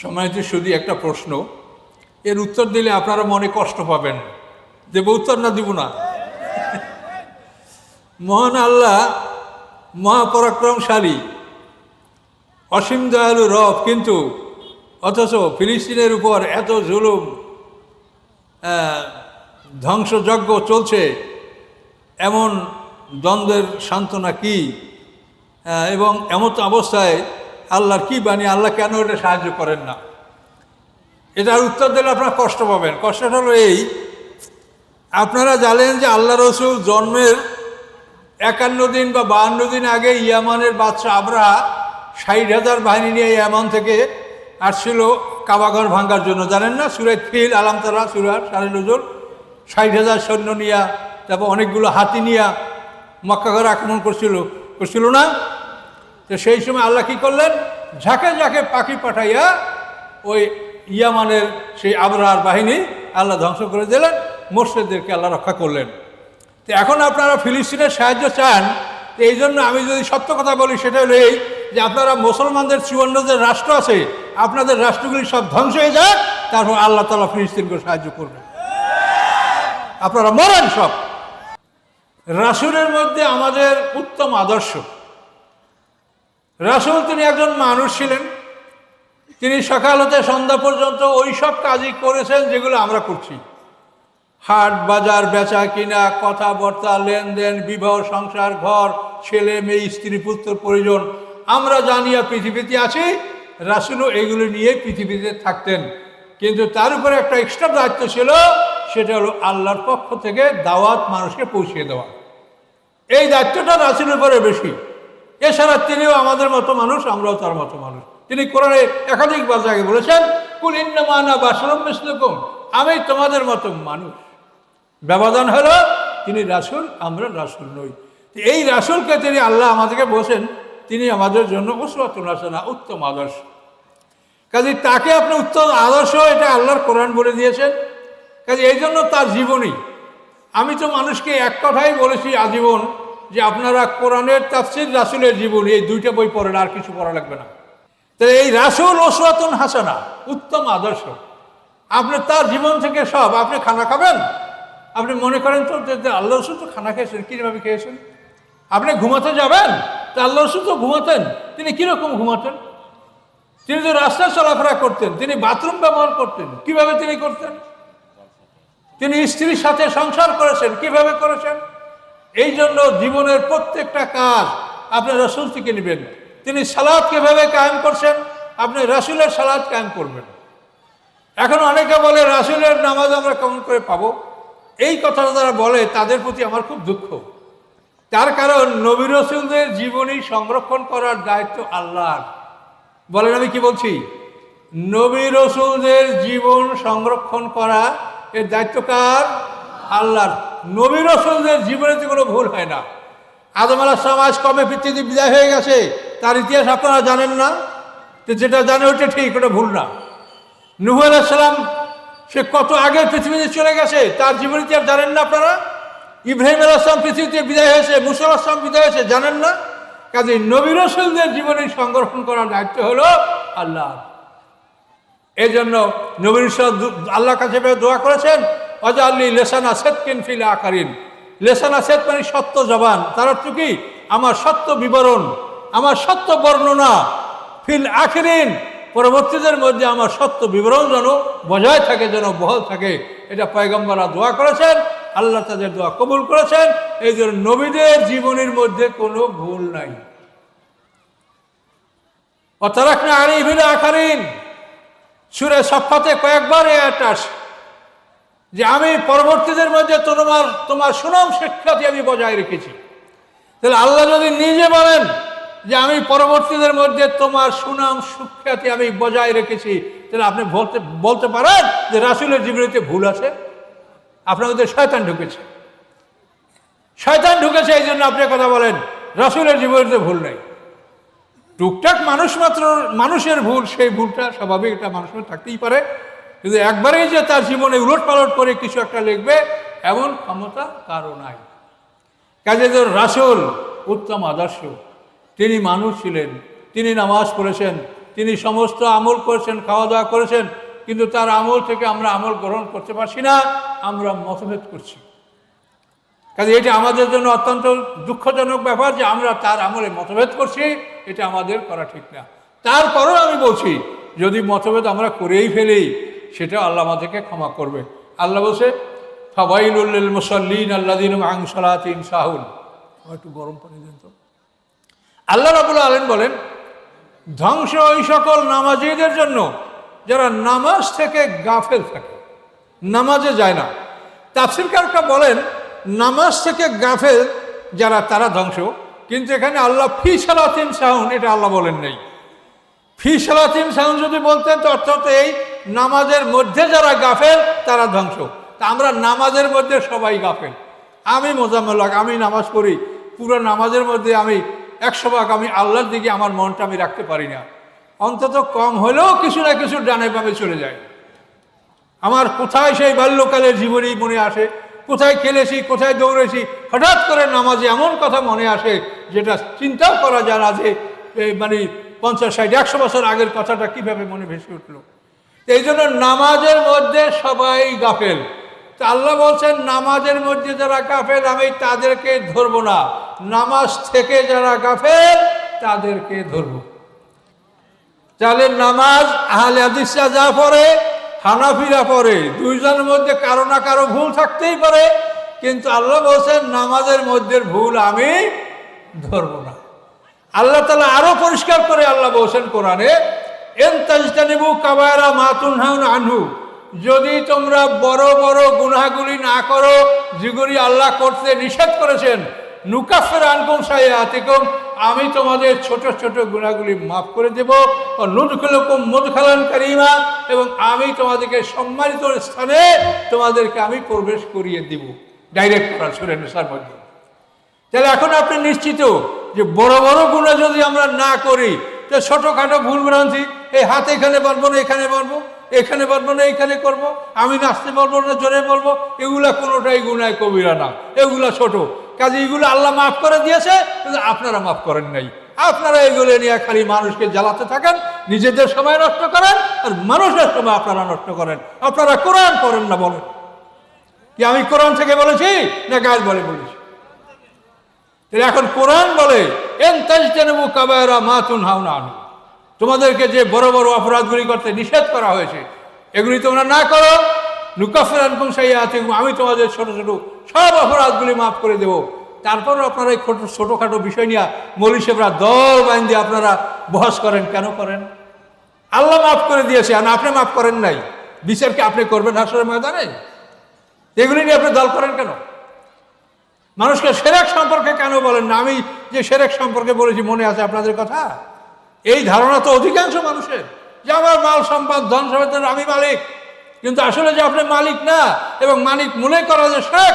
সময়টি শুধু একটা প্রশ্ন, এর উত্তর দিলে আপনারা মনে কষ্ট পাবেন। দেব উত্তর না দিব না? মহান আল্লাহ মহাপরাক্রমশালী, অসীম দয়ালু রব কিন্তু অথচ ফিলিস্তিনের উপর এত জুলুম ধ্বংসযজ্ঞ চলছে, এমন দ্বন্দ্বের সান্ত্বনা কি? এবং এমন অবস্থায় আল্লাহর কি বাণী, আল্লাহ কেন এটা সাহায্য করেন না? এটার উত্তর দিলে আপনারা কষ্ট পাবেন। কষ্টটা হলো এই, আপনারা জানেন যে আল্লাহ রসুল জন্মের একান্ন দিন বা বাহান্ন দিন আগে ইয়ামানের বাচ্চা আবরা ষাট হাজার বাহিনী নিয়ে ইয়ামান থেকে আসছিল কাবাঘর ভাঙ্গার জন্য। জানেন না? সুরেত ফিল আলামতারা সুরার সাড়ে নজর। ষাট হাজার সৈন্য নিয়া, তারপর অনেকগুলো হাতি নিয়া মক্কাঘর আক্রমণ করছিল। করছিল না? তো সেই সময় আল্লাহ কী করলেন? ঝাঁকে ঝাঁকে পাখি পাঠাইয়া ওই ইয়ামানের সেই আবরার বাহিনী আল্লাহ ধ্বংস করে দিলেন মোর্শেদদেরকে আল্লাহ রক্ষা করলেন। তো এখন আপনারা ফিলিস্তিনের সাহায্য চান এই জন্য আমি যদি সত্য কথা বলি, সেটা হলো এই যে আপনারা মুসলমানদের চুয়ান্ন রাষ্ট্র আছে, আপনাদের রাষ্ট্রগুলি সব ধ্বংস হয়ে যাক, তারপর আল্লাহ তালা ফিলিস্তিনকে সাহায্য করবেন। আপনারা মরেন সব। রাসুলের মধ্যে আমাদের উত্তম আদর্শ। রাসুল তিনি একজন মানুষ ছিলেন। তিনি সকাল হতে সন্ধ্যা পর্যন্ত ওই সব কাজই করেছেন যেগুলো আমরা করছি। হাট বাজার, বেচা কিনা, কথাবার্তা, লেনদেন, বিবাহ, সংসার, ঘর, ছেলে, মেয়ে, স্ত্রী, পুত্র, পরিজন। আমরা জানিয়া পৃথিবীতে আছি, রাসুলও এগুলো নিয়ে পৃথিবীতে থাকতেন। কিন্তু তার উপরে একটা এক্সট্রা দায়িত্ব ছিল, সেটা হলো আল্লাহর পক্ষ থেকে দাওয়াত মানুষকে পৌঁছিয়ে দেওয়া। এই দায়িত্বটা রাসুলের উপরে বেশি। এছাড়া তিনিও আমাদের মতো মানুষ, আমরাও তার মতো মানুষ। তিনি কোরআনে একাধিকবার জায়গায় বলেছেন, কুল ইন্নামানা বাসরম আমি তোমাদের মতো মানুষ। ব্যবধান হলো, তিনি রাসুল, আমরা রাসুল নই। এই রাসুলকে তিনি আল্লাহ আমাদেরকে বলছেন, তিনি আমাদের জন্য উসরাতুল হাসানা, উত্তম আদর্শ। কাজে তাকে আপনি উত্তম আদর্শ, এটা আল্লাহর কোরআন বলে দিয়েছেন। কাজে এই জন্য তার জীবনী। আমি তো মানুষকে এক কথাই বলেছি, আজীবন যে আপনারা কোরআনের তাফসির রাসুলের জীবনী, এই দুইটা বই পড়েন, আর কিছু পড়া লাগবে না। তো এই রাসুল ওসরাতুন হাসানা, উত্তম আদর্শ। আপনি তার জীবন থেকে সব, আপনি খানা খাবেন? আপনি মনে করেন তো যে আল্লাহ রসুল তো খানা খেয়েছেন কীভাবে খেয়েছেন? আপনি ঘুমাতে যাবেন? তা আল্লাহ রসুল তো ঘুমাতেন। তিনি কীরকম ঘুমাতেন? তিনি তো রাস্তায় চলাফেরা করতেন, তিনি বাথরুম ব্যবহার করতেন। কীভাবে তিনি করতেন? তিনি স্ত্রীর সাথে সংসার করেছেন, কীভাবে করেছেন? এই জন্য জীবনের প্রত্যেকটা কাজ আপনি রসুল থেকে নেবেন। তিনি সালাদ কীভাবে কায়েম করছেন, আপনি রাসুলের সালাদ কায়েম করবেন। এখন অনেকে বলে, রাসুলের নামাজ আমরা কেমন করে পাবো? এই কথাটা যারা বলে, তাদের প্রতি আমার খুব দুঃখ। তার কারণ, নবী রসুলদের জীবনী সংরক্ষণ করার দায়িত্ব আল্লাহর। বলেন আমি কি বলছি? নবী রসুলদের জীবন সংরক্ষণ করা এর দায়িত্ব কার? আল্লাহর নবী রসুলদের জীবনে কোনো ভুল হয় না। আদম আলাহ সমাজ কবে পৃথিবীতে বিদায় হয়ে গেছে, তার ইতিহাস আপনারা জানেন না, তো যেটা জানে ওটা ঠিক, ওটা ভুল না। নুহ আলাইসালাম সে কত আগে পৃথিবীতে চলে গেছে, তার জীবন ইতিহাস জানেন না আপনারা? ইব্রাহিম আলাইসলাম পৃথিবীতে বিদায় হয়েছে মুসল আসলাম বিদায় হয়েছে, জানেন না? কাজে নবী রসুলদের জীবনী সংরক্ষণ করার দায়িত্ব হলো আল্লাহ। এই জন্য নবীর আল্লাহ কাছে দোয়া করেছেন অজাল্লি লেসানা সেতকিন ফিল আকারিন। লেসানা সেত মানে সত্য জবান। তার অর্থ কি? আমার সত্য বিবরণ, আমার সত্য বর্ণনা ফিল আখরিন। পরবর্তীদের মধ্যে আমার সত্য বিবরণ যেন বজায় থাকে, যেন বহল থাকে। এটা পয়গম্বরা দোয়া করেছেন, আল্লাহ তাদের দোয়া কবুল করেছেন। এই জন্য নবীদের জীবনের মধ্যে কোনো ভুল নাই। অতারাকনা আরি ভিলা আকারিন সুরে সফাতে কয়েকবার এ আসে। যে আমি পরবর্তীদের মধ্যে তোমার তোমার সুনাম শিক্ষাটি আমি বজায় রেখেছি। তাহলে আল্লাহ যদি নিজে বলেন যে আমি পরবর্তীদের মধ্যে তোমার সুনাম, সুখ্যাতি আমি বজায় রেখেছি, তাহলে আপনি বলতে বলতে পারেন যে রাসুলের জীবনীতে ভুল আছে, আপনার মধ্যে শয়তান ঢুকেছে। শয়তান ঢুকেছে এই জন্য আপনি কথা বলেন, রাসুলের জীবনীতে ভুল নেই। টুকটাক মানুষ মাত্র, মানুষের ভুল, সেই ভুলটা স্বাভাবিক এটা মানুষের থাকতেই পারে। কিন্তু একবারেই যে তার জীবনে উলট পালট করে কিছু একটা লিখবে, এমন ক্ষমতা কারও নাই। কাজে ধর রাসুল উত্তম আদর্শ। তিনি মানুষ ছিলেন, তিনি নামাজ পড়েছেন, তিনি সমস্ত আমল করেছেন খাওয়া দাওয়া করেছেন, কিন্তু তার আমল থেকে আমরা আমল গ্রহণ করতে পারছি না, আমরা মতভেদ করছি। কাজে এটা আমাদের জন্য অত্যন্ত দুঃখজনক ব্যাপার যে আমরা তার আমলে মতভেদ করছি, এটা আমাদের করা ঠিক না। তারপরেও আমি বলছি, যদি মতভেদ আমরা করেই ফেলি সেটা আল্লাহ আমাদেরকে ক্ষমা করবে। আল্লাহ বলছে ফাবাইলুল্লিল মুসল্লিন আল্লাদিন আংসলাতিন সাহুল একটু গরম পানি দিন তো। আল্লাহ রাবুল আলম বলেন ধ্বংস ওই সকল নামাজিদের জন্য যারা নামাজ থেকে গাফেল থাকে নামাজে যায় না। তাফসির কারকা বলেন নামাজ থেকে গাফেল যারা তারা ধ্বংস। কিন্তু এখানে আল্লাহ ফি সালাতিন সাউন এটা আল্লাহ বলেন নেই। ফি সালাতিন সাউন যদি বলতেন তো অর্থাৎ এই নামাজের মধ্যে যারা গাফেল, তারা ধ্বংস। তা আমরা নামাজের মধ্যে সবাই গাফেল। আমি মোজাম্মল আমি নামাজ পড়ি। পুরো নামাজের মধ্যে আমি একশো ভাগ আমি আল্লাহর দিকে আমার মনটা আমি রাখতে পারি না। অন্তত কম হলেও কিছু না কিছু ডানে বামে চলে যায়। আমার কোথায় সেই বাল্যকালের জীবনী মনে আসে? কোথায় খেলেছি, কোথায় দৌড়েছি? হঠাৎ করে নামাজে এমন কথা মনে আসে, যেটা চিন্তাও করা যায় না যে মানে পঞ্চাশ, ষাট, একশো বছর আগের কথাটা কীভাবে মনে ভেসে উঠল। এই জন্য নামাজের মধ্যে সবাই গাফেল। তা আল্লাহ বলছেন, নামাজের মধ্যে যারা গাফেল, আমি তাদেরকে ধরবো না। নামাজ থেকে যারা গাফেল, তাদেরকে ধরবো। তাহলে নামাজ আহলে হাদিসরা যা পড়ে, হানাফিরা পড়ে, দুইজনের মধ্যে কারও না কারও ভুল থাকতেই পারে। কিন্তু আল্লাহ বলছেন, নামাজের মধ্যে ভুল আমি ধরবো না। আল্লাহ তালা আরও পরিষ্কার করে আল্লাহ বলছেন কোরআনে এন কাবায়রা যদি তোমরা বড় বড় গুনাগুলি না করো, যেগুলি আল্লাহ করতে নিষেধ করেছেন, নুকাফের আনকুম সাইয়াতিকুম, আমি তোমাদের ছোট ছোট গুণাগুলি মাফ করে দেব, ও মুদখালান কারিমা, এবং আমি তোমাদেরকে সম্মানিত স্থানে তোমাদেরকে আমি প্রবেশ করিয়ে দিব। ডাইরেক্ট করা সুরে নেশার মধ্যে। তাহলে এখন আপনি নিশ্চিত যে বড় বড় গুণা যদি আমরা না করি তো ছোটোখাটো ভুল ভ্রান্তি এই হাত এখানে বাঁধবো না, এখানে বাঁধবো এখানে বাঁধবো না, এখানে করব। আমি নাচতে পারব না, জোরে বলব, এগুলা কোনোটাই গুনায় কবিরা না, এগুলা ছোট। কাজে এগুলো আল্লাহ মাফ করে দিয়েছে, কিন্তু আপনারা মাফ করেন নাই। আপনারা এগুলো নিয়ে খালি মানুষকে জ্বালাতে থাকেন, নিজেদের সময় নষ্ট করেন, আর মানুষের সময় আপনারা নষ্ট করেন। আপনারা কোরআন করেন না বলেন। কি আমি কোরআন থেকে বলেছি, না গাছ বলে বলেছি? এখন কোরআন বলে এন তাজতানবু কাবায়রা মাতুন হাওনা আনু। তোমাদেরকে যে বড় বড় অপরাধগুলি করতে নিষেধ করা হয়েছে, এগুলি তোমরা না করো। নুকাফের আনকুম আমি তোমাদের ছোট ছোট সব অপরাধগুলি মাফ করে দেব। তারপর আপনারা এই ছোট ছোটোখাটো বিষয় নিয়ে মলিশেবরা দল বাইন দিয়ে আপনারা বহস করেন, কেন করেন? আল্লাহ মাফ করে দিয়েছে, আর আপনি মাফ করেন নাই। বিচারকে আপনি করবেন হাসরের ময়দানে? এগুলি নিয়ে আপনি দল করেন কেন? মানুষকে সেরেক সম্পর্কে কেন বলেন না? আমি যে সেরেক সম্পর্কে বলেছি, মনে আছে আপনাদের কথা? এই ধারণা তো অধিকাংশ মানুষের যে আমার মাল সম্পদ, ধন সম্পদের আমি মালিক। কিন্তু আসলে যে আপনি মালিক না, এবং মালিক মনে করা যে শেখ